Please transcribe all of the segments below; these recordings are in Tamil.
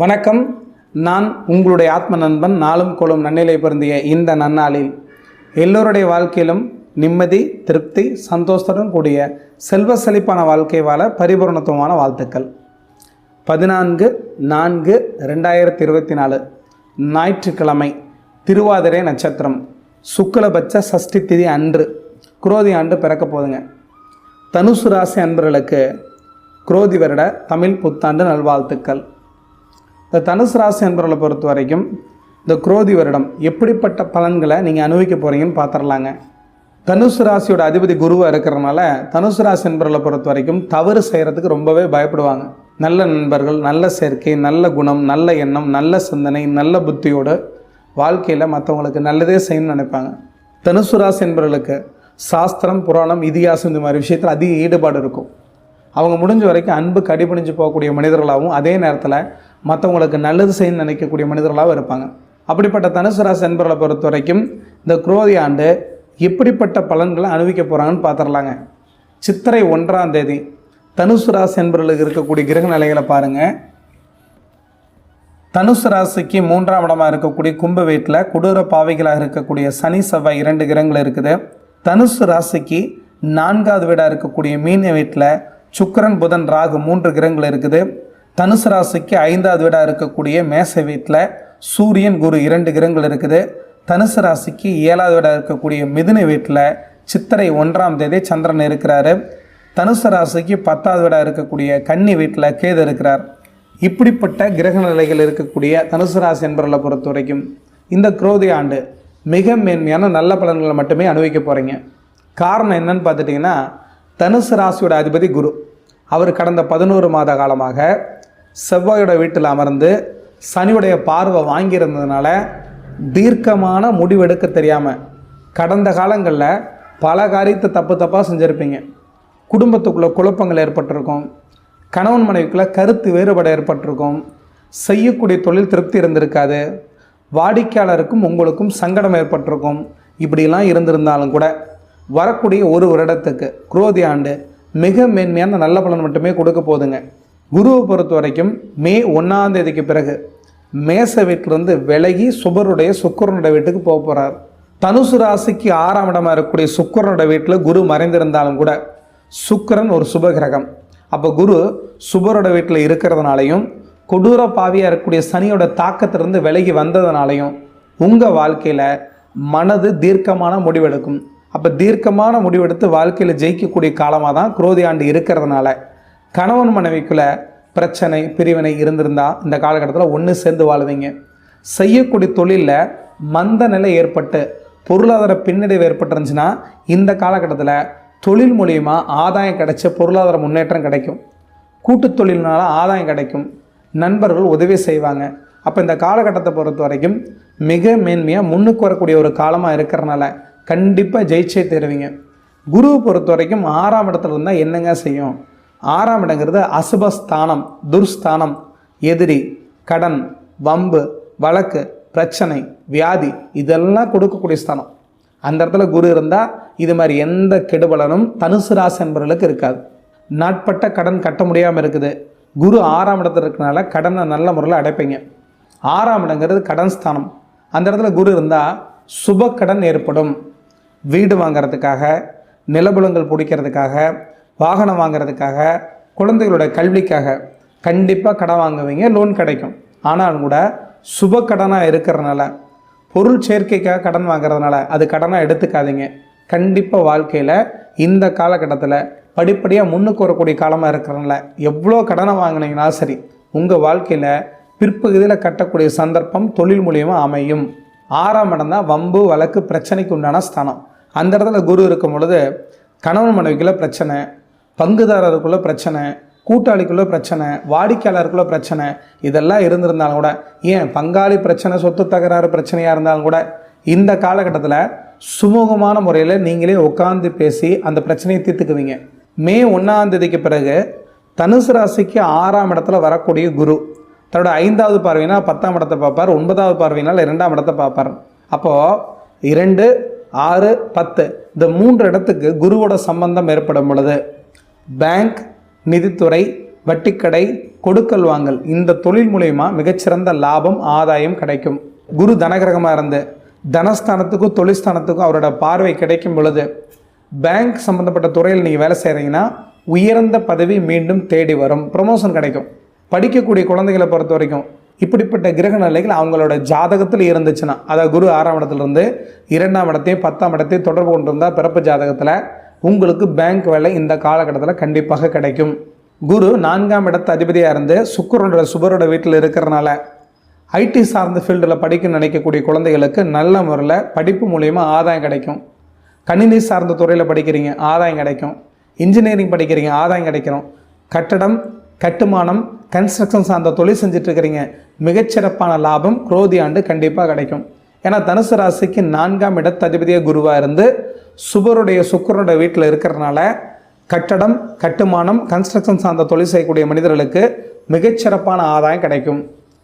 வணக்கம். நான் உங்களுடைய ஆத்ம நண்பன் நாளும் கோளும் நன்னிலை பொருந்திய இந்த நன்னாளில் எல்லோருடைய வாழ்க்கையிலும் நிம்மதி திருப்தி சந்தோஷத்துடன் கூடிய செல்வ செழிப்பான வாழ்க்கை வாழ பரிபூர்ணத்துவமான வாழ்த்துக்கள். பதினான்கு நான்கு ரெண்டாயிரத்தி இருபத்தி நாலு ஞாயிற்றுக்கிழமை திருவாதிரை நட்சத்திரம். சுக்லபட்ச சஷ்டி திதி அன்று குரோதி ஆண்டு பிறக்க போதுங்க தனுசு ராசி அன்பர்களுக்கு குரோதி வருட தமிழ் புத்தாண்டு நல்வாழ்த்துக்கள். இந்த தனுசு ராசி என்பவர்களை பொறுத்த வரைக்கும் இந்த குரோதி வருடம் எப்படிப்பட்ட பலன்களை நீங்கள் அனுபவிக்க போகிறீங்கன்னு பார்த்துடலாங்க தனுசு ராசியோட அதிபதி குருவாக இருக்கிறனால தனுசு ராசி என்பவர்களை பொறுத்த வரைக்கும் தவறு செய்கிறதுக்கு ரொம்பவே பயப்படுவாங்க. நல்ல நண்பர்கள் நல்ல சேர்க்கை நல்ல குணம் நல்ல எண்ணம் நல்ல சிந்தனை நல்ல புத்தியோடு வாழ்க்கையில் மற்றவங்களுக்கு நல்லதே செய்யணும்னு நினைப்பாங்க. தனுசு ராசி என்பவர்களுக்கு சாஸ்திரம் புராணம் இதிகாசம் இந்த மாதிரி விஷயத்தில் அதிக ஈடுபாடு இருக்கும். அவங்க முடிஞ்ச வரைக்கும் அன்பு கடிபணிஞ்சு போகக்கூடிய மனிதர்களாகவும் அதே நேரத்தில் மற்றவங்களுக்கு நல்லது செய்யணும்னு நினைக்கக்கூடிய மனிதர்களாகவும் இருப்பாங்க. அப்படிப்பட்ட தனுசு ராசி பொறுத்த வரைக்கும் இந்த குரோதி ஆண்டு எப்படிப்பட்ட பலன்களை அனுபவிக்க போகிறாங்கன்னு பார்த்துடலாங்க சித்திரை ஒன்றாம் தேதி தனுசு ராசி என்பவர்களுக்கு இருக்கக்கூடிய கிரக நிலைகளை பாருங்கள் தனுசு ராசிக்கு மூன்றாம் இடமாக இருக்கக்கூடிய கும்ப வீட்டில் கொடூர பாவைகளாக இருக்கக்கூடிய சனி செவ்வாய் இரண்டு கிரகங்கள் இருக்குது. தனுசு ராசிக்கு நான்காவது வீடாக இருக்கக்கூடிய மீன வீட்டில் சுக்கரன் புதன் ராகு மூன்று கிரகங்கள் இருக்குது. தனுசு ராசிக்கு ஐந்தாவது வீடாக இருக்கக்கூடிய மேச வீட்டில் சூரியன் குரு இரண்டு கிரகங்கள் இருக்குது. தனுசு ராசிக்கு ஏழாவது வீடாக இருக்கக்கூடிய மிதுன வீட்டில் சித்திரை ஒன்றாம் தேதி சந்திரன் இருக்கிறாரு. தனுசு ராசிக்கு பத்தாவது வீடாக இருக்கக்கூடிய கன்னி வீட்டில் கேது இருக்கிறார். இப்படிப்பட்ட கிரக நிலைகள் இருக்கக்கூடிய தனுசு ராசி என்பவர்களை பொறுத்த வரைக்கும் இந்த குரோதி ஆண்டு மிக மேன்மையான நல்ல பலன்களை மட்டுமே அனுபவிக்க போகிறீங்க காரணம் என்னன்னு பார்த்துட்டிங்கன்னா தனுசு ராசியோட அதிபதி குரு. அவர் கடந்த பதினோரு மாத காலமாக செவ்வாயோட வீட்டில் அமர்ந்து சனியுடைய பார்வை வாங்கியிருந்ததுனால தீர்க்கமான முடிவெடுக்க தெரியாமல் கடந்த காலங்களில் பல காரியத்தை தப்பு தப்பாக செஞ்சுருப்பீங்க. குடும்பத்துக்குள்ளே குழப்பங்கள் ஏற்பட்டிருக்கும். கணவன் மனைவிக்குள்ள கருத்து வேறுபாடு ஏற்பட்டிருக்கும். செய்யக்கூடிய தொழில் திருப்தி இருந்திருக்காது. வாடிக்கையாளருக்கும் உங்களுக்கும் சங்கடம் ஏற்பட்டிருக்கும். இப்படிலாம் இருந்திருந்தாலும் கூட வரக்கூடிய ஒரு வருடத்துக்கு குரோதி ஆண்டு மிக மேன்மையான நல்ல பலன் மட்டுமே கொடுக்க போகுதுங்க குருவை பொறுத்த வரைக்கும் மே ஒன்றாம் தேதிக்கு பிறகு மேச வீட்டிலிருந்து விலகி சுபருடைய சுக்கரனுடைய வீட்டுக்கு போக போகிறார் தனுசு ராசிக்கு ஆறாம் இடமா இருக்கக்கூடிய சுக்கரனுடைய வீட்டில் குரு மறைந்திருந்தாலும் கூட சுக்கரன் ஒரு சுப கிரகம். அப்போ குரு சுபரோட வீட்டில் இருக்கிறதுனாலையும் கொடூர பாவியாக இருக்கக்கூடிய சனியோட தாக்கத்திலிருந்து விலகி வந்ததுனாலையும் உங்கள் வாழ்க்கையில் மனது தீர்க்கமான முடிவெடுக்கும். அப்போ தீர்க்கமான முடிவெடுத்து வாழ்க்கையில் ஜெயிக்கக்கூடிய காலமாக தான் குரோதி ஆண்டு இருக்கிறதுனால கணவன் மனைவிக்குள்ளே பிரச்சனை பிரிவினை இருந்திருந்தால் இந்த காலகட்டத்தில் ஒன்று சேர்ந்து வாழ்வீங்க. செய்யக்கூடிய தொழிலில் மந்த நிலை ஏற்பட்டு பொருளாதார பின்னடைவு ஏற்பட்டுருந்துச்சுன்னா இந்த காலகட்டத்தில் தொழில் மூலியமாக ஆதாயம் கிடைச்ச பொருளாதார முன்னேற்றம் கிடைக்கும். கூட்டு தொழில்னால ஆதாயம் கிடைக்கும். நண்பர்கள் உதவி செய்வாங்க. அப்போ இந்த காலகட்டத்தை பொறுத்த வரைக்கும் மிக மேன்மையாக முன்னுக்கு வரக்கூடிய ஒரு காலமாக இருக்கிறனால கண்டிப்பாக ஜெயிச்சே தருவீங்க. குருவை பொறுத்த வரைக்கும் ஆறாம் இடத்துல இருந்தால் என்னங்க செய்யும்? ஆறாம் இடங்கிறது அசுபஸ்தானம் துர்ஸ்தானம் எதிரி கடன் வம்பு வழக்கு பிரச்சனை வியாதி இதெல்லாம் கொடுக்கக்கூடிய ஸ்தானம். அந்த இடத்துல குரு இருந்தால் இது மாதிரி எந்த கெடுபலனும் தனுசு ராசி என்பவர்களுக்கு இருக்காது. நாட்பட்ட கடன் கட்ட முடியாமல் இருக்குது. குரு ஆறாம் இடத்துல இருக்கனால கடனை நல்ல முறையில் அடைப்பீங்க. ஆறாம் இடங்கிறது கடன் ஸ்தானம். அந்த இடத்துல குரு இருந்தால் சுப கடன் ஏற்படும். வீடு வாங்கிறதுக்காக நிலபுலங்கள் பிடிக்கிறதுக்காக வாகனம் வாங்குறதுக்காக குழந்தைகளோட கல்விக்காக கண்டிப்பாக கடன் வாங்குவீங்க லோன் கிடைக்கும். ஆனாலும் கூட சுப கடனாக இருக்கிறனால பொருள் சேர்க்கைக்காக கடன் வாங்குறதுனால அது கடனாக எடுத்துக்காதீங்க. கண்டிப்பாக வாழ்க்கையில் இந்த காலகட்டத்தில் படிப்படியாக முன்னுக்கு வரக்கூடிய காலமாக இருக்கிறனால எவ்வளோ கடனை வாங்கினீங்கனாலும் சரி உங்கள் வாழ்க்கையில் பிற்பகுதியில் கட்டக்கூடிய சந்தர்ப்பம் தொழில் மூலியமாக அமையும். ஆறாம் இடம் தான் வம்பு வழக்கு பிரச்சனைக்கு உண்டான ஸ்தானம். அந்த இடத்துல குரு இருக்கும் பொழுது கணவன் மனைவிக்குள்ள பிரச்சனை பங்குதாரருக்குள்ள பிரச்சனை கூட்டாளிக்குள்ள பிரச்சனை வாடிக்கையாளருக்குள்ள பிரச்சனை இதெல்லாம் இருந்திருந்தாலும் கூட ஏன் பங்காளி பிரச்சனை சொத்து தகராறு பிரச்சனையாக இருந்தாலும் கூட இந்த காலகட்டத்தில் சுமூகமான முறையில் நீங்களே உட்காந்து பேசி அந்த பிரச்சனையை தீர்த்துக்குவீங்க. மே ஒன்றாம் தேதிக்கு பிறகு தனுசு ராசிக்கு ஆறாம் இடத்துல வரக்கூடிய குரு தன்னோட ஐந்தாவது பார்வையினால் பத்தாம் இடத்தை பார்ப்பார் ஒன்பதாவது பார்வையினால் இரண்டாம் இடத்தை பார்ப்பார். அப்போது இரண்டு ஆறு பத்து இந்த மூன்று இடத்துக்கு குருவோட சம்பந்தம் ஏற்படும் பொழுது பேங்க் நிதித்துறை வட்டிக்கடை கொடுக்கல் வாங்கல். இந்த தொழில் மூலயமா மிகச்சிறந்த லாபம் ஆதாயம் கிடைக்கும். குரு தனகிரகமாக இருந்து தனஸ்தானத்துக்கும் தொழில்ஸ்தானத்துக்கும் அவரோட பார்வை கிடைக்கும் பொழுது பேங்க் சம்மந்தப்பட்ட துறையில் நீங்கள் வேலை செய்கிறீங்கன்னா உயர்ந்த பதவி மீண்டும் தேடி வரும். ப்ரொமோஷன் கிடைக்கும். படிக்கக்கூடிய குழந்தைகளை பொறுத்த வரைக்கும் இப்படிப்பட்ட கிரக நிலைகள் அவங்களோட ஜாதகத்தில் இருந்துச்சுன்னா அதாவது குரு ஆறாம் இடத்துலேருந்து இரண்டாம் இடத்தையும் பத்தாம் இடத்தையும் தொடர்பு கொண்டிருந்தால் பிறப்பு ஜாதகத்தில் உங்களுக்கு பேங்க் வேலை இந்த காலகட்டத்தில் கண்டிப்பாக கிடைக்கும். குரு நான்காம் இடத்து அதிபதியாக இருந்து சுக்கரோட சுபரோட வீட்டில் இருக்கிறனால ஐடி சார்ந்த ஃபீல்டில் படிக்கணும்னு நினைக்கக்கூடிய குழந்தைகளுக்கு நல்ல முறையில் படிப்பு மூலயமா ஆதாயம் கிடைக்கும். கணினி சார்ந்த துறையில் படிக்கிறீங்க ஆதாயம் கிடைக்கும். இன்ஜினியரிங் படிக்கிறீங்க ஆதாயம் கிடைக்கும். கட்டடம் கட்டுமானம் கன்ஸ்ட்ரக்ஷன் சார்ந்த தொழில் செஞ்சிட்ருக்கிறீங்க மிகச்சிறப்பான லாபம் குரோதி ஆண்டு கண்டிப்பாக கிடைக்கும். ஏன்னா தனுசு ராசிக்கு நான்காம் இடத்ததிபதியாக குருவாக இருந்து சுபருடைய சுக்கரனுடைய வீட்டில் இருக்கிறனால கட்டடம் கட்டுமானம் கன்ஸ்ட்ரக்ஷன் சார்ந்த தொழில் செய்யக்கூடிய மனிதர்களுக்கு மிகச்சிறப்பான ஆதாயம் கிடைக்கும்.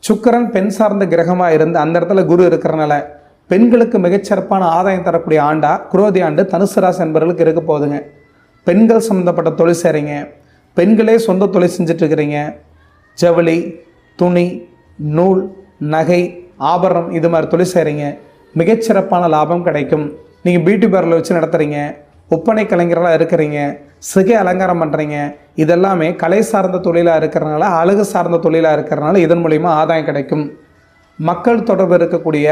சுக்கிரன் பெண் சார்ந்த கிரகமாக இருந்து அந்த இடத்துல குரு இருக்கிறனால பெண்களுக்கு மிகச்சிறப்பான ஆதாயம் தரக்கூடிய ஆண்டா குரோதி ஆண்டு தனுசு ராசி என்பவர்களுக்கு இருக்க போகுதுங்க. பெண்கள் சம்மந்தப்பட்ட தொழில் செய்கிறீங்க பெண்களே சொந்த தொழில் செஞ்சுட்டு இருக்கிறீங்க. ஜவுளி துணி நூல் நகை ஆபரணம் இது மாதிரி தொழில் செய்கிறீங்க மிகச்சிறப்பான லாபம் கிடைக்கும். நீங்கள் பியூட்டி பார்லர் வச்சு நடத்துகிறீங்க ஒப்பனை கலைஞர்களாக இருக்கிறீங்க சிகை அலங்காரம் பண்ணுறீங்க இதெல்லாமே கலை சார்ந்த தொழிலாக இருக்கிறனால அழகு சார்ந்த தொழிலாக இருக்கிறனால இதன் மூலிமா ஆதாயம் கிடைக்கும். மக்கள் தொடர்பு இருக்கக்கூடிய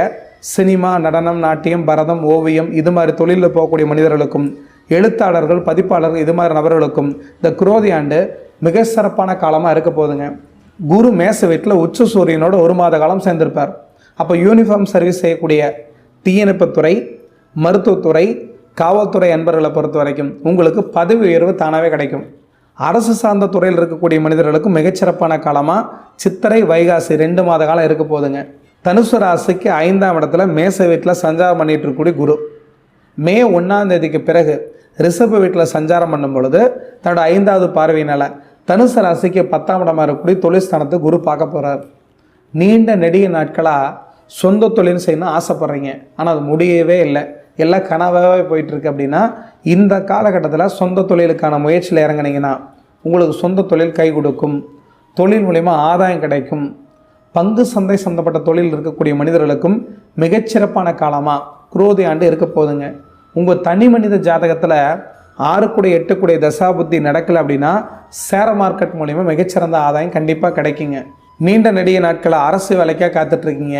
சினிமா நடனம் நாட்டியம் பரதம் ஓவியம் இது மாதிரி தொழிலில் போகக்கூடிய மனிதர்களுக்கும் எழுத்தாளர்கள் பதிப்பாளர்கள் இது மாதிரி நபர்களுக்கும் இந்த குரோதி ஆண்டு மிக சிறப்பான காலமாக இருக்க போகுதுங்க. குரு மேச வீட்டில் உச்ச சூரியனோட ஒரு மாத காலம் சேர்ந்திருப்பார். அப்போ யூனிஃபார்ம் சர்வீஸ் செய்யக்கூடிய தீயணைப்புத்துறை மருத்துவத்துறை காவல்துறை அன்பர்களை பொறுத்த வரைக்கும் உங்களுக்கு பதவி உயர்வு தானாகவே கிடைக்கும். அரசு சார்ந்த துறையில் இருக்கக்கூடிய மனிதர்களுக்கு மிகச்சிறப்பான காலமாக சித்திரை வைகாசி ரெண்டு மாத காலம் இருக்க போகுதுங்க தனுசு ராசிக்கு ஐந்தாம் இடத்துல மேச வீட்டில் சஞ்சாரம் பண்ணிகிட்டு இருக்கக்கூடிய குரு. மே ஒன்றாம் தேதிக்கு பிறகு ரிஷப வீட்டில் சஞ்சாரம் பண்ணும் பொழுது தன்னோட ஐந்தாவது பார்வையினால் தனுசு ராசிக்கு பத்தாம் இடமாக இருக்கக்கூடிய தொழில்ஸ்தானத்தை குரு பார்க்க போகிறார் நீண்ட நெடிய நாட்களாக சொந்த தொழில் செய்யணும்னு ஆசைப்பட்றீங்க. ஆனால் அது முடியவே இல்லை. எல்லாம் கனவாகவே போயிட்டுருக்கு அப்படின்னா இந்த காலகட்டத்தில் சொந்த தொழிலுக்கான முயற்சியில் இறங்குனீங்கன்னா உங்களுக்கு சொந்த தொழில் கை கொடுக்கும். தொழில் மூலிமா ஆதாயம் கிடைக்கும். பங்கு சந்தை சம்மந்தப்பட்ட தொழில் இருக்கக்கூடிய மனிதர்களுக்கும் மிகச்சிறப்பான காலமாக குரோதி ஆண்டு இருக்க போகுதுங்க. உங்கள் தனி மனித ஜாதகத்தில் ஆறுக்குடைய எட்டுக்குடைய எட்டு கூடிய தசாபுத்தி நடக்கலை அப்படின்னா சேர மார்க்கெட் மூலிமா மிகச்சிறந்த ஆதாயம் கண்டிப்பாக கிடைக்குங்க. நீண்ட நெடிய நாட்களை அரசு வேலைக்காக காத்துட்ருக்கீங்க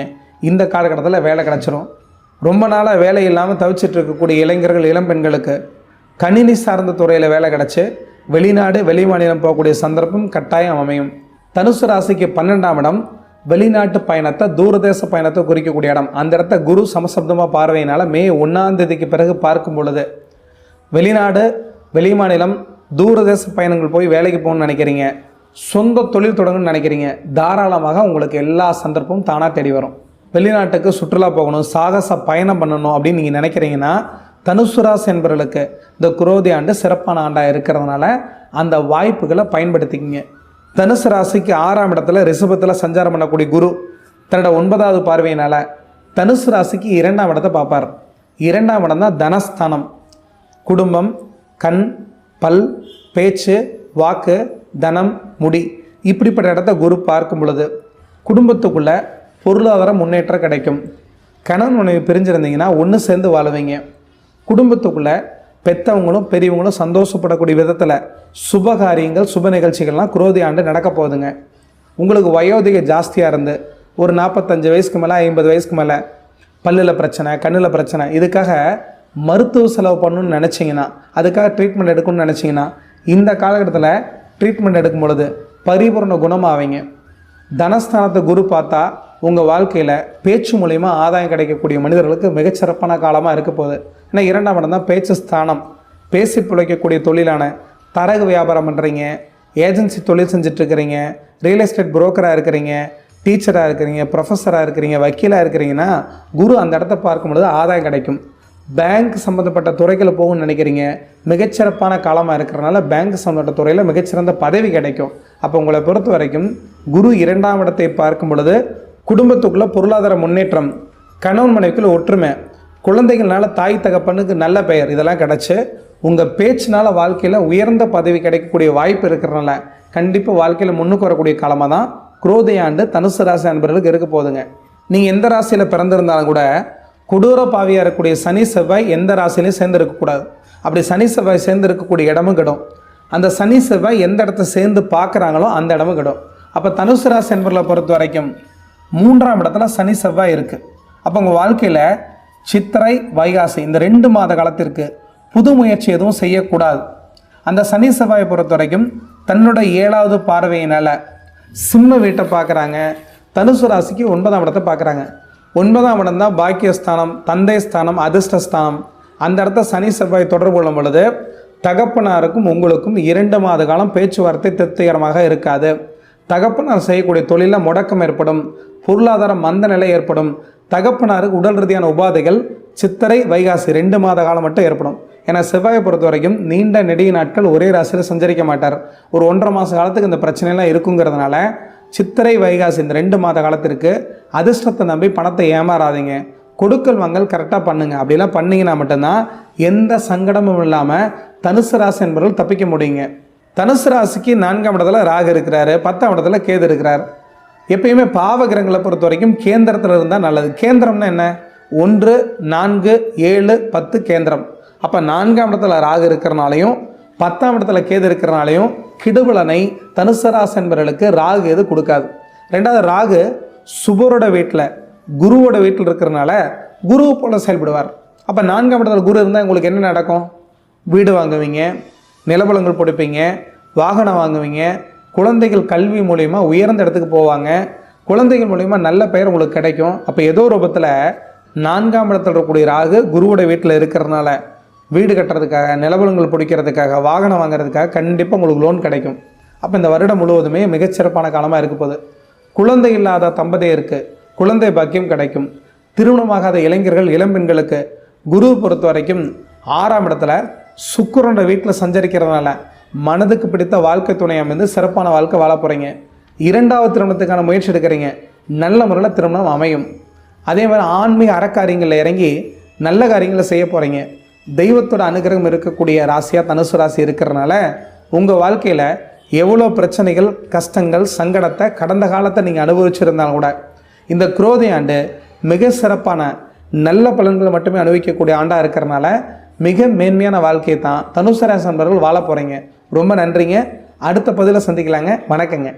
இந்த காலகட்டத்தில் வேலை கிடச்சிரும். ரொம்ப நாளாக வேலை இல்லாமல் தவிச்சிட்டு இருக்கக்கூடிய இளைஞர்கள் இளம் பெண்களுக்கு கணினி சார்ந்த துறையில் வேலை கிடச்சி வெளிநாடு வெளி மாநிலம் போகக்கூடிய சந்தர்ப்பம் கட்டாயம் அமையும். தனுசு ராசிக்கு பன்னெண்டாம் இடம் வெளிநாட்டு பயணத்தை தூரதேச பயணத்தை குறிக்கக்கூடிய இடம். அந்த இடத்த குரு சமசப்தமாக பார்வையினால் மே ஒன்றாம் தேதிக்கு பிறகு பார்க்கும் பொழுது வெளிநாடு வெளி மாநிலம் தூரதேச பயணங்கள் போய் வேலைக்கு போகணும்னு நினைக்கிறீங்க. சொந்த தொழில் தொடங்கணும்னு நினைக்கிறீங்க. தாராளமாக உங்களுக்கு எல்லா சந்தர்ப்பமும் தானாக தேடி வரும். வெளிநாட்டுக்கு சுற்றுலா போகணும் சாகச பயணம் பண்ணணும் அப்படின்னு நீங்கள் நினைக்கிறீங்கன்னா தனுசு ராசி என்பவர்களுக்கு இந்த குரோதி ஆண்டு சிறப்பான ஆண்டாக இருக்கிறதுனால அந்த வாய்ப்புகளை பயன்படுத்திக்கிங்க. தனுசு ராசிக்கு ஆறாம் இடத்துல ரிஷபத்தில் சஞ்சாரம் பண்ணக்கூடிய குரு தன்னோட ஒன்பதாவது பார்வையினால் தனுசு ராசிக்கு இரண்டாம் இடத்தை பார்ப்பார். இரண்டாம் இடம் தான் தனஸ்தானம். குடும்பம் கண் பல் பேச்சு வாக்கு தனம் முடி இப்படிப்பட்ட இடத்த குரு பார்க்கும் பொழுது குடும்பத்துக்குள்ளே பொருளாதார முன்னேற்றம் கிடைக்கும். கணவன் மனைவி பிரிஞ்சிருந்தீங்கன்னா ஒன்று சேர்ந்து வாழுவீங்க. குடும்பத்துக்குள்ளே பெத்தவங்களும் பெரியவங்களும் சந்தோஷப்படக்கூடிய விதத்தில் சுப காரியங்கள் சுப நிகழ்ச்சிகள்லாம் குரோதி ஆண்டு நடக்க போகுதுங்க. உங்களுக்கு வயோதிக ஜாஸ்தியாக இருந்து ஒரு நாற்பத்தஞ்சு வயசுக்கு மேலே ஐம்பது வயசுக்கு மேலே பல்லில் பிரச்சனை கண்ணில் பிரச்சனை இதுக்காக மருத்துவ செலவு பண்ணணும்னு நினச்சிங்கன்னா அதுக்காக ட்ரீட்மெண்ட் எடுக்கணும்னு நினச்சிங்கன்னா இந்த காலகட்டத்தில் ட்ரீட்மெண்ட் எடுக்கும் பொழுது பரிபூர்ண குணமாவீங்க. தனஸ்தானத்தை குரு பார்த்தா உங்கள் வாழ்க்கையில் பேச்சு மூலயமா ஆதாயம் கிடைக்கக்கூடிய மனிதர்களுக்கு மிகச்சிறப்பான காலமாக இருக்க போகுது. ஏன்னா இரண்டாம் இடம் தான் பேச்சு ஸ்தானம். பேசி பிழைக்கக்கூடிய தொழிலான தரகு வியாபாரம் பண்ணுறீங்க ஏஜென்சி தொழில் செஞ்சிட்ருக்கிறீங்க ரியல் எஸ்டேட் புரோக்கராக இருக்கிறீங்க டீச்சராக இருக்கிறீங்க ப்ரொஃபஸராக இருக்கிறீங்க வக்கீலாக இருக்கிறீங்கன்னா குரு அந்த இடத்த பார்க்கும்பொழுது ஆதாயம் கிடைக்கும். பேங்க் சம்மந்தப்பட்ட துறைகளை போகணும்னு நினைக்கிறீங்க மிகச்சிறப்பான காலமாக இருக்கிறனால பேங்க் சம்மந்தப்பட்ட துறையில் மிகச்சிறந்த பதவி கிடைக்கும். அப்போ உங்களை பொறுத்த வரைக்கும் குரு இரண்டாம் இடத்தை பார்க்கும் பொழுது குடும்பத்துக்குள்ளே பொருளாதார முன்னேற்றம் கணவன் மனைவிக்குள்ள ஒற்றுமை குழந்தைகள்னால தாய் தகப்பனுக்கு நல்ல பெயர் இதெல்லாம் கிடச்சி உங்கள் பேச்சினால வாழ்க்கையில் உயர்ந்த பதவி கிடைக்கக்கூடிய வாய்ப்பு இருக்கிறனால கண்டிப்பாக வாழ்க்கையில் முன்னுக்கு வரக்கூடிய காலமாக தான் குரோதையாண்டு தனுசு ராசி அன்பர்களுக்கு இருக்க போகுதுங்க. நீங்கள் எந்த ராசியில் பிறந்திருந்தாலும் கூட கொடூர பாவியாக இருக்கக்கூடிய சனி செவ்வாய் எந்த ராசிலையும் சேர்ந்து இருக்கக்கூடாது அப்படி சனி செவ்வாய் சேர்ந்து இருக்கக்கூடிய இடமும் கிடும். அந்த சனி செவ்வாய் எந்த இடத்த சேர்ந்து பார்க்குறாங்களோ அந்த இடமும் கிடும். அப்போ தனுசு ராசி அன்பர்களை பொறுத்த வரைக்கும் மூன்றாம் இடத்துல சனி செவ்வாய் இருக்குது அப்போ உங்கள் வாழ்க்கையில் சித்திரை வைகாசி இந்த ரெண்டு மாத காலத்திற்கு புது முயற்சி எதுவும் செய்யக்கூடாது. அந்த சனி செவ்வாயை பொறுத்த வரைக்கும் தன்னோட ஏழாவது பார்வையினால் சிம்ம வீட்டை பார்க்குறாங்க. தனுசு ராசிக்கு ஒன்பதாம் இடத்தை பார்க்குறாங்க. ஒன்பதாம் இடம் தான் பாக்கியஸ்தானம் தந்தை ஸ்தானம் அதிர்ஷ்டஸ்தானம். அந்த இடத்த சனி செவ்வாய் தொடர்பு கொள்ளும் பொழுது தகப்பனாருக்கும் உங்களுக்கும் இரண்டு மாத காலம் பேச்சுவார்த்தை திருப்திகரமாக இருக்காது. தகப்பனார் செய்யக்கூடிய தொழிலில் முடக்கம் ஏற்படும் பொருளாதார மந்த நிலை ஏற்படும். தகப்பனாருக்கு உடல் ரீதியான உபாதைகள் சித்திரை வைகாசி ரெண்டு மாத காலம் மட்டும் ஏற்படும். ஏன்னா செவ்வாயை பொறுத்த வரைக்கும் நீண்ட நெடிய நாட்கள் ஒரே ராசியில் சஞ்சரிக்க மாட்டார். ஒரு ஒன்றரை மாத காலத்துக்கு இந்த பிரச்சனைலாம் இருக்குங்கிறதுனால சித்திரை வைகாசி இந்த ரெண்டு மாத காலத்திற்கு அதிர்ஷ்டத்தை நம்பி பணத்தை ஏமாறாதீங்க. கொடுக்கல் வாங்கல் கரெக்டாக பண்ணுங்க. அப்படிலாம் பண்ணிங்கன்னா மட்டும்தான் எந்த சங்கடமும் இல்லாமல் தனுசு ராசி என்பவர்கள் தப்பிக்க முடியுங்க. தனுசு ராசிக்கு நான்காம் இடத்துல ராகு இருக்கிறாரு பத்தாம் இடத்துல கேது இருக்கிறார். எப்பயுமே பாவகிரகங்களை பொறுத்த வரைக்கும் கேந்திரத்தில் இருந்தால் நல்லது. கேந்திரம்னா என்ன? ஒன்று நான்கு ஏழு பத்து கேந்திரம். அப்போ நான்காம் இடத்துல ராகு இருக்கிறனாலையும் பத்தாம் இடத்துல கேது இருக்கிறனாலையும் கிடுபலனை தனுசு என்பவர்களுக்கு ராகு எது கொடுக்காது. ரெண்டாவது ராகு சுபரோட வீட்டில் குருவோட வீட்டில் இருக்கிறனால குருவை போல் செயல்படுவார். அப்போ நான்காம் இடத்துல குரு இருந்தால் உங்களுக்கு என்ன நடக்கும்? வீடு வாங்குவீங்க நிலபலங்கள் பிடிப்பீங்க வாகனம் வாங்குவீங்க குழந்தைகள் கல்வி மூலயமா உயர்ந்த இடத்துக்கு போவாங்க. குழந்தைகள் மூலயமா நல்ல பெயர் உங்களுக்கு கிடைக்கும். அப்போ ஏதோ ரூபத்தில் நான்காம் இடத்துல இருக்கக்கூடிய ராகு குருவோட வீட்டில் இருக்கிறதுனால வீடு கட்டுறதுக்காக நிலபலங்கள் பிடிக்கிறதுக்காக வாகனம் வாங்குறதுக்காக கண்டிப்பாக உங்களுக்கு லோன் கிடைக்கும். அப்போ இந்த வருடம் முழுவதுமே மிகச்சிறப்பான காலமாக இருக்க போகுது. குழந்தை இல்லாத தம்பதியருக்கு குழந்தை பாக்கியம் கிடைக்கும். திருமணமாகாத இளைஞர்கள் இளம்பெண்களுக்கு குரு பொறுத்த வரைக்கும் ஆறாம் இடத்துல சுக்கிரனோட வீட்டில் சஞ்சரிக்கிறதுனால மனதுக்கு பிடித்த வாழ்க்கை துணை அமைந்து சிறப்பான வாழ்க்கை வாழ போகிறீங்க இரண்டாவது திருமணத்துக்கான முயற்சி எடுக்கிறீங்க. நல்ல முறையில் திருமணம் அமையும். அதே மாதிரி ஆன்மீக அறக்காரியங்களில் இறங்கி நல்ல காரியங்களை செய்ய போகிறீங்க தெய்வத்தோட அனுகிரகம் இருக்கக்கூடிய ராசியாக தனுசு ராசி இருக்கிறனால உங்கள் வாழ்க்கையில் எவ்வளோ பிரச்சனைகள் கஷ்டங்கள் சங்கடத்தை கடந்த காலத்தை நீங்கள் அனுபவிச்சிருந்தாலும் கூட இந்த குரோதி ஆண்டு மிக சிறப்பான நல்ல பலன்களை மட்டுமே அனுபவிக்கக்கூடிய ஆண்டாக இருக்கிறனால மிக மேன்மையான வாழ்க்கையை தான் தனுசராசன்பர்கள் வாழ போகிறீங்க ரொம்ப நன்றிங்க. அடுத்த பதிவில் சந்திக்கலாங்க. வணக்கங்க.